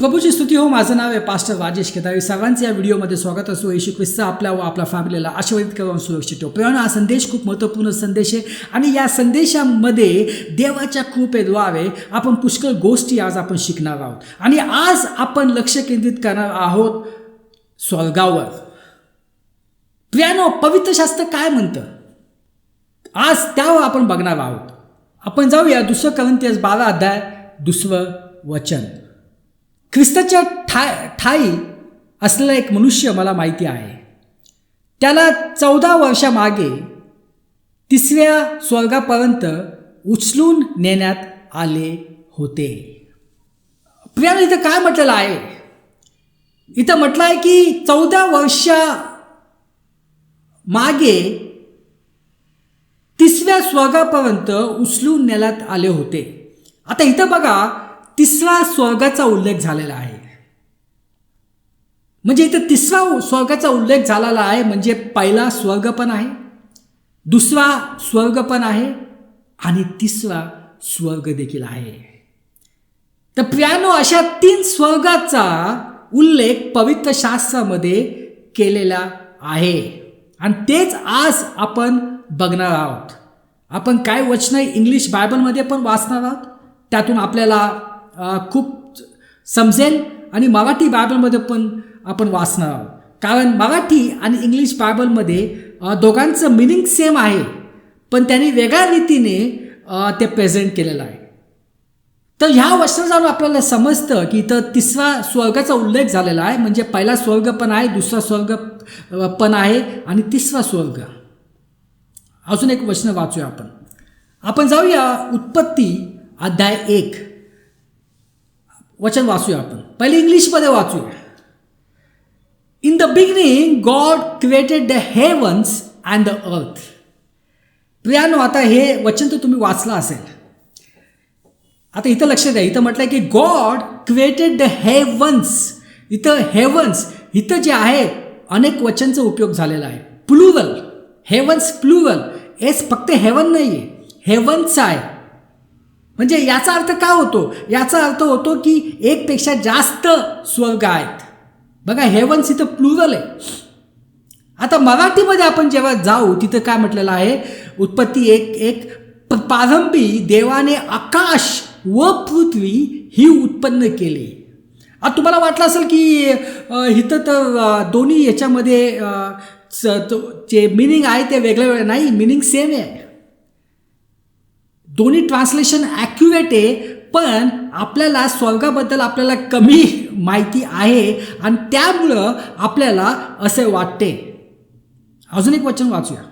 प्रभूची स्तुती हो. माझं नाव आहे पास्टर राजेश केदारी. सर्वांचं या व्हिडिओमध्ये स्वागत असो येशू ख्रिस्त आपल्या व आपल्या फॅमिलीला आशीर्वादित करून सुरक्षित ठेव. प्रेरणा हा संदेश खूप महत्त्वपूर्ण संदेश आहे. आणि या संदेशामध्ये देवाच्या कृपेद्वारे आपण पुष्कळ गोष्टी आज आपण शिकणार आहोत. आणि आज आपण लक्ष केंद्रित करणार आहोत स्वर्गावर. प्रियानो पवित्र शास्त्र काय म्हणतं? आज त्यावर आपण बघणार आहोत. आपण जाऊया. दुसरं करंतियस बारा अध्याय दुसरं वचन. ख्रिस्ताच्या ठाय ठाई असलेला एक मनुष्य मला माहिती आहे. त्याला चौदा वर्षामागे तिसऱ्या स्वर्गापर्यंत उचलून नेण्यात आले होते. प्रियाने इथं काय म्हटलेलं आहे? इथं म्हटलं आहे की चौदा वर्षा मागे तिसऱ्या स्वर्गापर्यंत उचलून नेण्यात आले होते. आता इथं बघा तिसरा स्वर्गाचा उल्लेख झालेला आहे. म्हणजे इथं तिसरा स्वर्गाचा उल्लेख झालेला आहे म्हणजे पहिला स्वर्ग पण आहे दुसरा स्वर्ग पण आहे आणि तिसरा स्वर्ग देखील आहे. तर प्रियानो अशा तीन स्वर्गाचा उल्लेख पवित्र शास्त्रामध्ये केलेला आहे. आणि तेच आज आपण बघणार आहोत. आपण काय वचनं इंग्लिश बायबलमध्ये पण वाचणार आहोत? त्यातून आपल्याला खूप समजेल आणि मराठी बायबलमध्ये पण आपण वाचणार आहोत. कारण मराठी आणि इंग्लिश बायबलमध्ये दोघांचं मिनिंग सेम आहे पण त्यांनी वेगळ्या रीतीने ते प्रेझेंट केलेलं आहे. तर ह्या वचनं जाऊन आपल्याला समजतं की इथं तिसरा स्वर्गाचा उल्लेख झालेला आहे म्हणजे पहिला स्वर्ग पण आहे दुसरा स्वर्ग पण आहे आणि तिसरा स्वर्ग. अजून एक वचन वाचूया आपण. आपण जाऊया उत्पत्ती अध्याय एक. वचन वाचूया आपण. पहिले इंग्लिशमध्ये वाचूया. In the beginning God created the heavens and the earth प्रियानो आता हे वचन तर तुम्ही वाचलं असेल. आता इथं लक्ष द्या. इथं म्हटलं की गॉड क्रिएटेड द हेवन्स इथं हेवन्स इथं जे आहे अनेक वचनचा उपयोग झालेला आहे. प्लुवल हेवन्स प्लुवल एस फक्त हेवन नाही आहे हेवन्स आहे. म्हणजे याचा अर्थ का होतो? याचा अर्थ होतो की एकपेक्षा जास्त स्वर्ग आहेत. बघा हेवन्स इथं प्लुरल आहे. आता मराठीमध्ये आपण जेव्हा जाऊ तिथं काय म्हटलेलं आहे? उत्पत्ती एक एक प्रारंभी देवाने आकाश व पृथ्वी ही उत्पन्न केली. आता तुम्हाला वाटलं असेल की इथं तर दोन्ही याच्यामध्ये जे मिनिंग आहे ते वेगळं वेगळं नाही मिनिंग सेम आहे. दोन्ही ट्रान्सलेशन ॲक्युरेट आहे पण आपल्याला स्वर्गाबद्दल आपल्याला कमी माहिती आहे आणि त्यामुळं आपल्याला असे वाटते. अजून एक वचन वाचूया.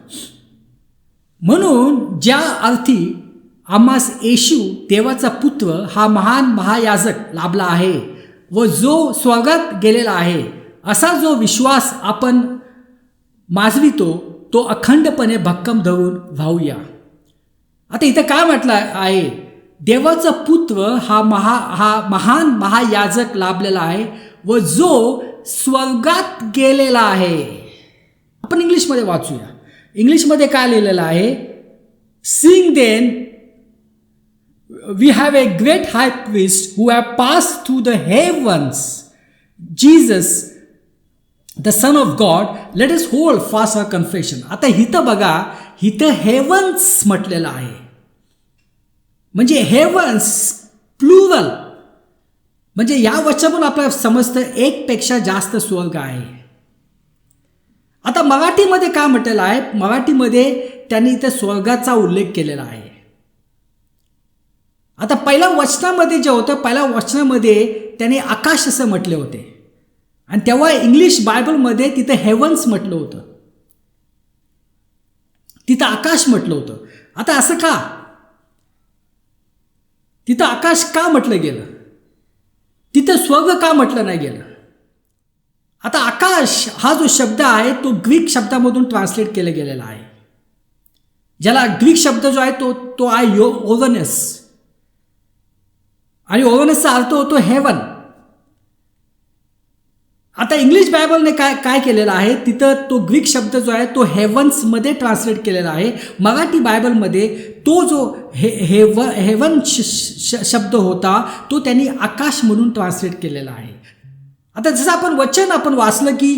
म्हणून ज्या अर्थी आम्हास येशू देवाचा पुत्र हा महान महायाजक लाभला आहे व जो स्वर्गात गेलेला आहे असा जो विश्वास आपण माजवितो तो अखंडपणे भक्कम धरून राहूया आता इथं काय म्हटलं आहे? देवाचा पुत्र हा महा हा महान महायाजक लाभलेला आहे व जो स्वर्गात गेलेला आहे. आपण इंग्लिशमध्ये वाचूया. इंग्लिशमध्ये काय लिहिलेलं आहे? Since then we have a great high priest who have pass through the heavens Jesus the son of God let us hold fast a confession आता हिथं बघा इथं हेवन्स म्हटलेलं आहे. म्हणजे हेवन्स प्लुरल म्हणजे या वचनातून आपल्याला समजतं एकपेक्षा जास्त स्वर्ग आहे. आता मराठीमध्ये काय म्हटलेलं आहे? मराठीमध्ये त्यांनी इथं स्वर्गाचा उल्लेख केलेला आहे. आता पहिल्या वचनामध्ये जे होतं पहिल्या वचनामध्ये त्यांनी आकाश असं म्हटले होते. आणि तेव्हा इंग्लिश बायबलमध्ये तिथं हेवन्स म्हटलं होतं. तिथं आकाश म्हटलं होतं. आता असं का? तिथं आकाश का म्हटलं गेलं? तिथं स्वर्ग का म्हटलं नाही गेलं? आता आकाश हा जो शब्द आहे तो ग्रीक शब्दामधून ट्रान्सलेट केला गेलेला आहे. ज्याला ग्रीक शब्द जो आहे तो तो आहे यो ओव्हनस. आणि ओवनसचा अर्थ होतो हेवन. आता इंग्लिश बायबलने काय काय केलेलं आहे? तिथं तो ग्रीक शब्द जो आहे तो हेवन्समध्ये ट्रान्सलेट केलेला आहे. मराठी बायबलमध्ये तो जो हे हेव हेवन श श- शब्द होता तो त्यांनी आकाश म्हणून ट्रान्सलेट केलेला आहे. आता जसं आपण वचन आपण वाचलं की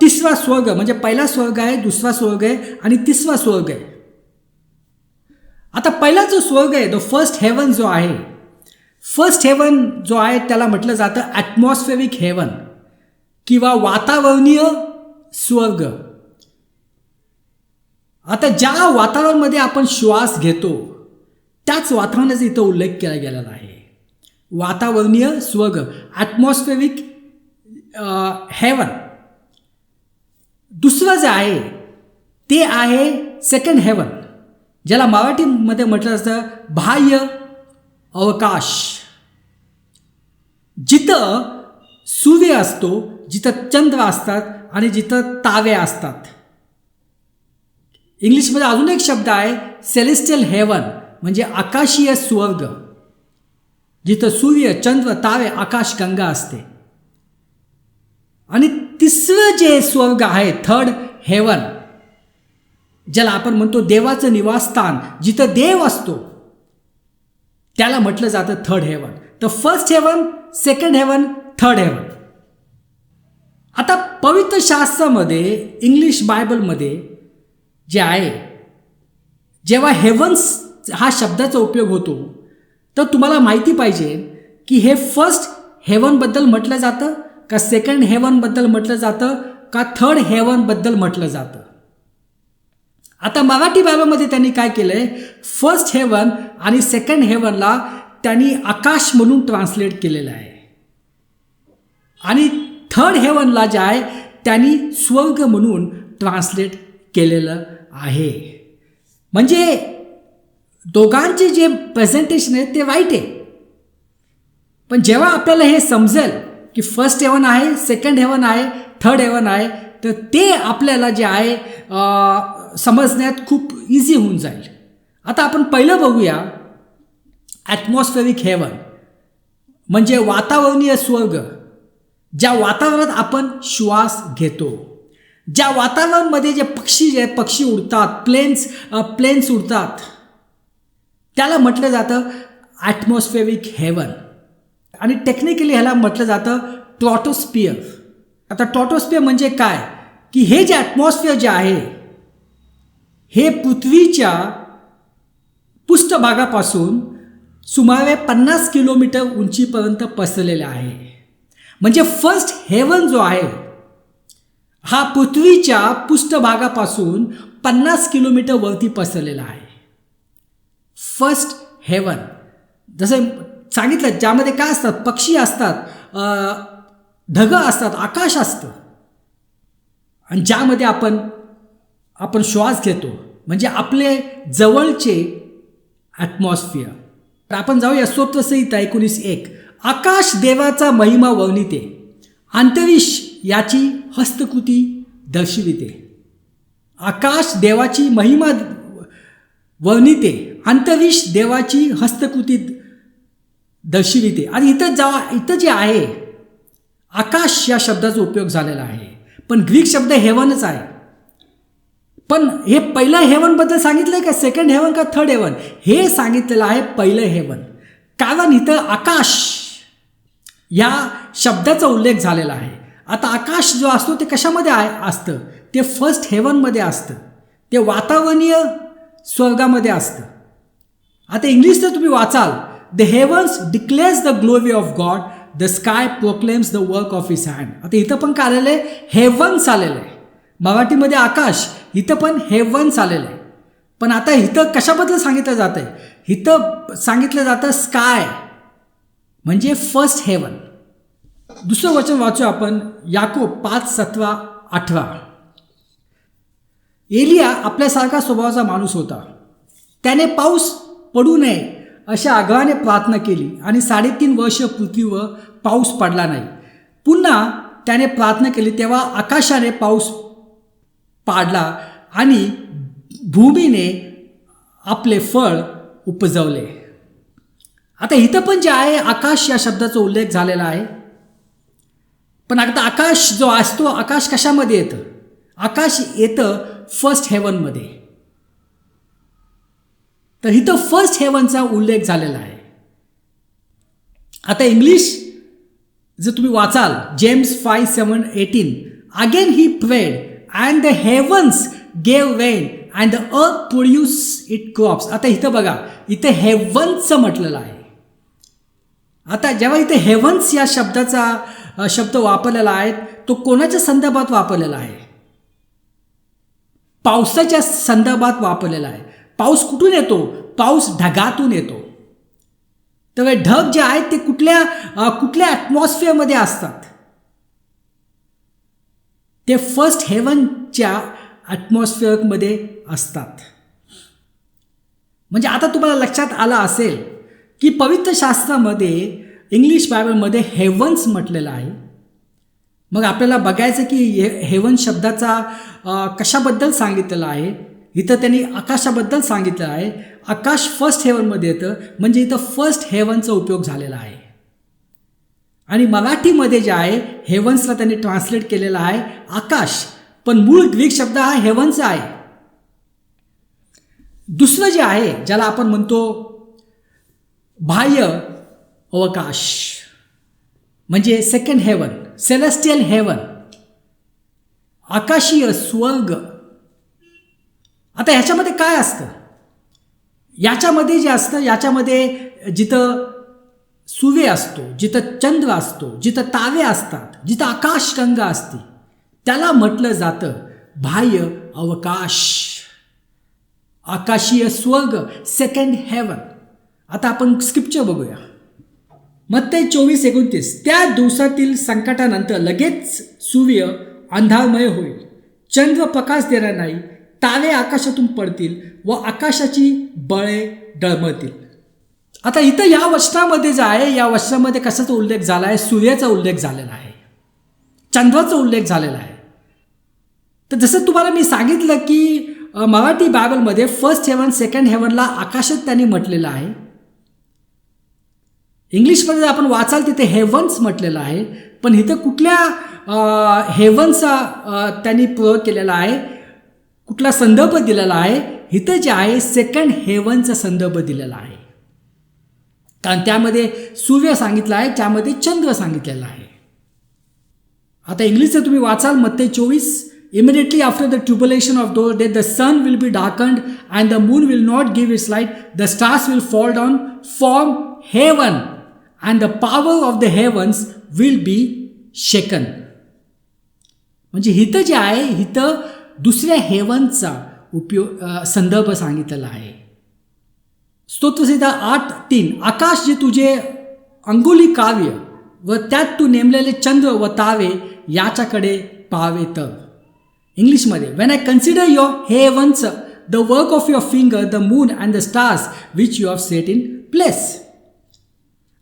तिसरा स्वर्ग म्हणजे पहिला स्वर्ग आहे दुसरा स्वर्ग आहे आणि तिसरा स्वर्ग आहे. आता पहिला जो स्वर्ग आहे तो फर्स्ट हेवन जो आहे फर्स्ट हेवन जो आहे त्याला म्हटलं जातं ॲटमॉस्फेरिक हेवन किंवा वातावरणीय स्वर्ग. आता ज्या वातावरणामध्ये आपण श्वास घेतो त्याच वातावरणाचा इथं उल्लेख केला गेलेला आहे. वातावरणीय स्वर्ग ॲटमॉस्फेरिक हेवन दुसरं जे आहे ते आहे सेकंड हेवन ज्याला मराठीमध्ये म्हटलं जातं बाह्य अवकाश. जिथं सूर्य असतो जिथं चंद्र असतात आणि जिथं तारे असतात. इंग्लिशमध्ये अजून एक शब्द आहे सेलेस्टियल हेवन म्हणजे आकाशीय स्वर्ग जिथं सूर्य चंद्र तारे आकाश गंगा असते. आणि तिसरं जे स्वर्ग आहे थर्ड हेवन ज्याला आपण म्हणतो देवाचं निवासस्थान जिथं देव असतो त्याला म्हटलं जातं थर्ड हेवन तर first heaven second heaven third heaven आता पवित्र शास्त्रामध्ये इंग्लिश बायबलमध्ये जे आहे जेव्हा हेवन्स हा शब्दाचा उपयोग होतो तर तुम्हाला माहिती पाहिजे की हे फर्स्ट हेवनबद्दल म्हटलं जातं का सेकंड हेवनबद्दल म्हटलं जातं का थर्ड हेवनबद्दल म्हटलं जातं? आता मराठी बायबलमध्ये त्यांनी काय केलं आहे फर्स्ट हेवन आणि सेकंड हेवनला त्यांनी आकाश म्हणून ट्रान्सलेट केलेलं आहे. आणि थर्ड हेवनला जे आहे त्यांनी स्वर्ग म्हणून ट्रान्सलेट केलेलं आहे. म्हणजे दोघांचे जे प्रेझेंटेशन आहे ते वाईट आहे. पण जेव्हा आपल्याला हे समजेल की फर्स्ट हेवन आहे सेकंड हेवन आहे थर्ड हेवन आहे तर ते आपल्याला जे आहे समजण्यात खूप इझी होऊन जाईल. आता आपण पहिलं बघूया ॲटमॉस्फेरिक हेवन म्हणजे वातावरणीय स्वर्ग. ज्या वातावरणात आपण श्वास घेतो ज्या वातावरणामध्ये जे पक्षी जे पक्षी उडतात प्लेन्स प्लेन्स उडतात त्याला म्हटलं जातं ॲटमॉस्फेरिक हेवन आणि टेक्निकली ह्याला म्हटलं जातं ट्रॉटोस्पियर आता ट्रॉटोस्पियर म्हणजे काय? की हे जे ॲटमॉस्फिअर जे आहे हे पृथ्वीच्या पृष्ठभागापासून सुमारे पन्नास किलोमीटर उंचीपर्यंत पसरलेले आहे. म्हणजे फर्स्ट हेवन जो आहे हा पृथ्वीच्या पृष्ठभागापासून पन्नास किलोमीटर वरती पसरलेला आहे. फर्स्ट हेवन जसं सांगितलं ज्यामध्ये काय असतात? पक्षी असतात ढगं असतात आकाश असतं. आणि ज्यामध्ये आपण आपण श्वास घेतो म्हणजे आपले जवळचे ॲटमॉस्फिअर तर आपण जाऊया स्वतःसहित एकोणीस एक. आकाश देवाचा महिमा वर्णिते. अंतरिष याची हस्तकृती दर्शविते. आकाश देवाची महिमा वर्णिते. अंतरिष देवाची हस्तकृती दर्शविते. आणि इथं जा इथं जे आहे आकाश या शब्दाचा उपयोग झालेला आहे. पण ग्रीक शब्द हेवनच आहे. पण हे पहिलं हेवनबद्दल सांगितलं का? सेकंड हेवन का थर्ड हेवन हे सांगितलेलं आहे पहिलं हेवन कारण इथं आकाश या शब्दाचा उल्लेख झालेला आहे. आता आकाश जो असतो ते कशामध्ये आहे असतं? ते फर्स्ट हेवनमध्ये असतं. ते वातावरणीय स्वर्गामध्ये असतं. आता इंग्लिश जर तुम्ही वाचाल the heavens declares the glory of God the sky proclaims the work of his hand आता इथं पण काय आलेलं आहे? हेवन्स आलेलं आहे. मराठीमध्ये आकाश इथं पण हेवन्स आलेलं आहे. पण आता इथं कशाबद्दल सांगितलं जातं आहे इथं सांगितलं जातं स्काय म्हणजे फर्स्ट हेवन दुसरं वचन वाचू आपण याकोब पाच सतरा आठवा. एलिया आपल्यासारखा स्वभावाचा माणूस होता. त्याने पाऊस पडू नये अशा आग्रहाने प्रार्थना केली आणि साडेतीन वर्ष पृथ्वीवर पाऊस पडला नाही. पुन्हा त्याने प्रार्थना केली तेव्हा आकाशाने पाऊस पाडला आणि भूमीने आपले फळ उपजवले. आता इथं पण जे आहे आकाश या शब्दाचा उल्लेख झालेला आहे. पण आता आकाश जो असतो आकाश कशामध्ये येतं? आकाश येतं फर्स्ट हेवनमध्ये तर इथं फर्स्ट हेवनचा उल्लेख झालेला आहे. आता इंग्लिश जर तुम्ही वाचाल James five seven eighteen again he prayed and the heavens gave rain and the earth produce it crops आता इथं बघा इथं हेवन्सचं म्हटलेलं आहे. आता जेव्हा इथे हेवन्स या शब्दाचा शब्द वापरलेला आहे तो कोणाच्या संदर्भात वापरलेला आहे? पावसाच्या संदर्भात वापरलेला आहे. पाऊस कुठून येतो? पाऊस ढगातून येतो. तर ढग जे आहेत ते कुठल्या कुठल्या ॲटमॉस्फिअरमध्ये असतात? ते फर्स्ट हेवनच्या ॲटमॉस्फिअरमध्ये असतात. म्हणजे आता तुम्हाला लक्षात आलं असेल की पवित्र शास्त्रामध्ये इंग्लिश बायबलमध्ये हेवन्स म्हटलेलं आहे. मग आपल्याला बघायचं की हे हेवन शब्दाचा कशाबद्दल सांगितलेलं आहे? इथं त्यांनी आकाशाबद्दल सांगितलं आहे. आकाश फर्स्ट हेवनमध्ये येतं म्हणजे इथं फर्स्ट हेवनचा उपयोग झालेला आहे. आणि मराठीमध्ये जे आहे हेवन्सला त्यांनी ट्रान्सलेट केलेला आहे आकाश. पण मूळ ग्रीक शब्द हा हेवन्स आहे. दुसरं जे आहे ज्याला आपण म्हणतो बाह्य अवकाश. म्हणजे सेकंड हेवन सेलेस्टियल हेवन आकाशीय स्वर्ग. आता ह्याच्यामध्ये काय असतं? याच्यामध्ये जे असतं याच्यामध्ये जिथं सूर्य असतो जिथं चंद्र असतो जिथं तारे असतात जिथं आकाशगंगा असते त्याला म्हटलं जातं बाह्य अवकाश. आकाशीय स्वर्ग सेकंड हेवन आता आपण स्क्रिप्चर बघूया. मग ते चोवीस एकोणतीस. त्या दिवसातील संकटानंतर लगेच सूर्य अंधारमय होईल. चंद्र प्रकाश देणार नाही. तारे आकाशातून पडतील व आकाशाची बळे डळमळतील. आता इथं या वस्त्रामध्ये जे आहे या वस्त्रामध्ये कशाचा उल्लेख झाला आहे? सूर्याचा उल्लेख झालेला आहे. चंद्राचा उल्लेख झालेला आहे. तर जसं तुम्हाला मी सांगितलं की मराठी बायबलमध्ये फर्स्ट हेवन सेकंड हेवनला आकाशात त्यांनी म्हटलेलं आहे. इंग्लिशमध्ये जर आपण वाचाल तिथे हेवन्स म्हटलेलं आहे पण इथं कुठल्या हेवन्सचा त्यांनी प्रयोग केलेला आहे कुठला संदर्भ दिलेला आहे इथं जे आहे सेकंड हेवनचा संदर्भ दिलेला आहे. कारण त्यामध्ये सूर्य सांगितलं आहे त्यामध्ये चंद्र सांगितलेला आहे. आता इंग्लिशचं तुम्ही वाचाल मग ते चोवीस immediately after the tribulation of those day the sun will be darkened and the moon will not give its light the stars will fall down from heaven and the power of the heavens will be shaken म्हणजे हिथं जे आहे हिथं दुसऱ्या हेवनचा उपयोग संदर्भ सांगितलेला आहे. स्तोत्रसिद्धा आठ तीन आकाश जे तुझे अंगुली काव्य व त्यात तू नेमलेले चंद्र व तावे याच्याकडे पावे तर इंग्लिशमध्ये when I consider your heavens the work of your finger the moon and the stars which you have set in place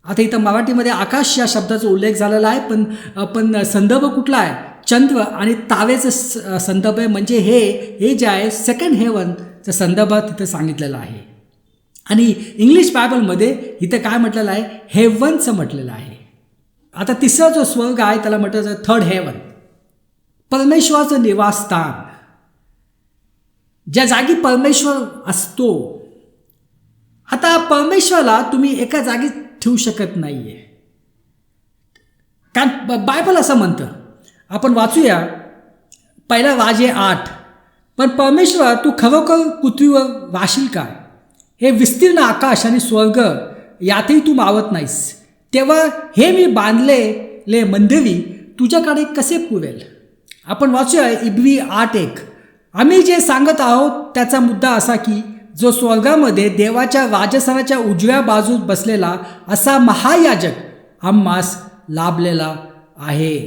आता इथं मराठीमध्ये आकाश या शब्दाचा उल्लेख झालेला आहे पण पण संदर्भ कुठला आहे? चंद्र आणि तावेचं स- संदर्भ आहे म्हणजे हे हे जे आहे सेकंड हेवनचा संदर्भात तिथं सांगितलेलं आहे. आणि इंग्लिश बायबलमध्ये इथं काय म्हटलेलं आहे? हेवनचं म्हटलेलं आहे. आता तिसरा जो स्वर्ग आहे त्याला म्हटलं जातं थर्ड हेवन परमेश्वराचं निवासस्थान. ज्या जागी परमेश्वर असतो. आता परमेश्वराला तुम्ही एका जागी ठेवू शकत नाही आहे कारण ब- बायबल असं म्हणतं. आपण वाचूया. पहिला वाजे आठ. पण परमेश्वर तू खरोखर पृथ्वीवर वाशील का? हे विस्तीर्ण आकाश आणि स्वर्ग यातही तू मावत नाहीस. तेव्हा हे मी बांधलेले मंदिरी तुझ्याकडे कसे पुरेल? आपण वाचूया इबवी आठ एक. आम्ही जे सांगत आहोत त्याचा मुद्दा असा की जो स्वर्गामध्ये देवाच्या राजस्थानाच्या उजव्या बाजूत बसलेला असा महायाजक आम्हास लाभलेला आहे.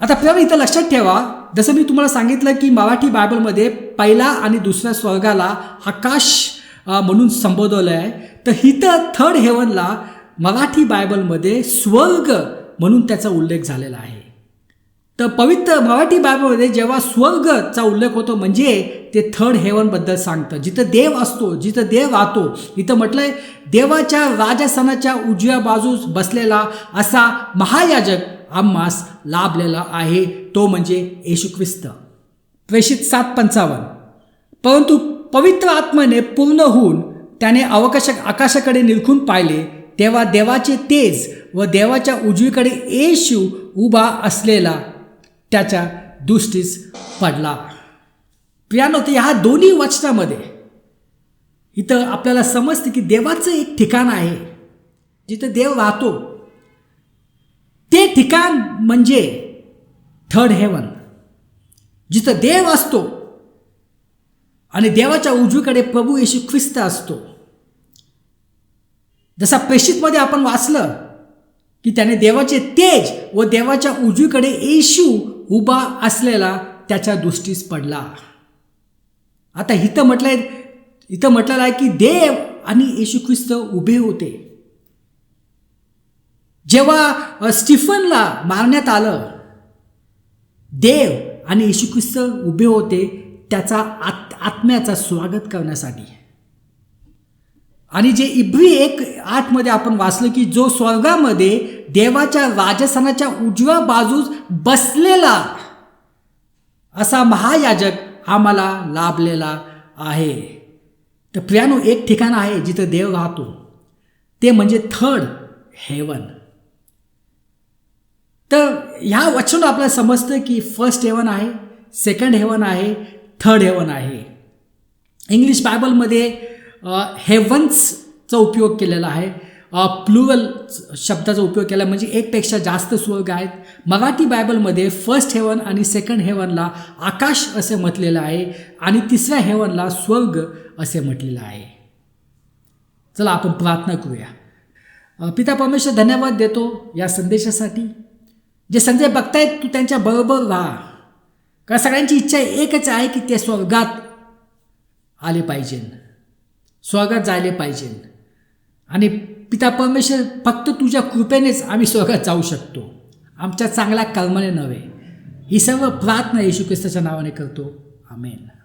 आता प्रेम इथं लक्षात ठेवा. जसं मी तुम्हाला सांगितलं की मराठी बायबलमध्ये पहिला आणि दुसऱ्या स्वर्गाला आकाश म्हणून संबोधवलं आहे तर इथं थर्ड हेवनला मराठी बायबलमध्ये स्वर्ग म्हणून त्याचा उल्लेख झालेला आहे. तर पवित्र मराठी बायबलमध्ये जेव्हा स्वर्गचा उल्लेख होतो म्हणजे ते थर्ड हेवनबद्दल सांगतं. जिथं देव असतो जिथं देव राहतो इथं म्हटलंय देवाच्या राजस्थानाच्या उजव्या बाजूस बसलेला असा महायाजक आम्हास लाभलेला आहे तो म्हणजे येशू ख्रिस्त. प्रेषित सात पंचावन्न. परंतु पवित्र आत्माने पूर्ण होऊन त्याने अवकाशक आकाशाकडे निरखून पाहिले तेव्हा देवाचे तेज व देवाच्या उजवीकडे येशू उभा असलेला त्याच्या दृष्टीस पडला. प्रियानो तर ह्या दोन्ही वचनामध्ये इथं आपल्याला समजते की देवाचं एक ठिकाण आहे. जिथं देव राहतो. ते ठिकाण म्हणजे थर्ड हेवन. जिथं देव असतो आणि देवाच्या उजवीकडे प्रभू येशू ख्रिस्त असतो. जसा प्रेषितमध्ये आपण वाचलं की त्याने देवाचे तेज व देवाच्या उजवीकडे येशू उभा असलेला त्याच्या दृष्टीस पडला. आता इथं म्हटलंय इथं म्हटलेलं आहे की देव आणि येशू ख्रिस्त उभे होते. जेव्हा स्टीफनला मारण्यात आलं देव आणि येशू ख्रिस्त उभे होते त्याचा आत आत्म्याचा स्वागत करण्यासाठी. आणि जे इब्री एक आठमध्ये आपण वाचलं की जो स्वर्गामध्ये देवाच्या राजस्थानाच्या उजव्या बाजूस बसलेला असा महायाजक आम्हाला लाभलेला आहे. तर प्रियानो एक ठिकाण आहे जिथं देव राहतो. ते म्हणजे थर्ड हेवन. तर ह्या वचन आपल्याला समजतं की फर्स्ट हेवन आहे सेकंड हेवन आहे थर्ड हेवन आहे. इंग्लिश बायबलमध्ये हेवन्सचा उपयोग केलेला आहे. प्लुअल शब्दाचा उपयोग केला म्हणजे एकपेक्षा जास्त स्वर्ग आहेत. मराठी बायबलमध्ये फर्स्ट हेवन आणि सेकंड हेवनला आकाश असे म्हटलेलं आहे आणि तिसऱ्या हेवनला स्वर्ग असे म्हटलेलं आहे. चला आपण प्रार्थना करूया. पिता परमेश्वर धन्यवाद देतो या संदेशासाठी. जे संजय बघतायत तू त्यांच्या बरोबर राहा. कारण सगळ्यांची इच्छा एकच आहे की ते स्वर्गात आले पाहिजे स्वर्गात जायले पाहिजे. आणि पिता परमेश्वर फक्त तुझ्या कृपेनेच आम्ही स्वर्गात जाऊ शकतो. आमच्या चांगल्या कर्माने नव्हे. ही सर्व प्रार्थना येशू ख्रिस्ताच्या नावाने करतो. आमेन.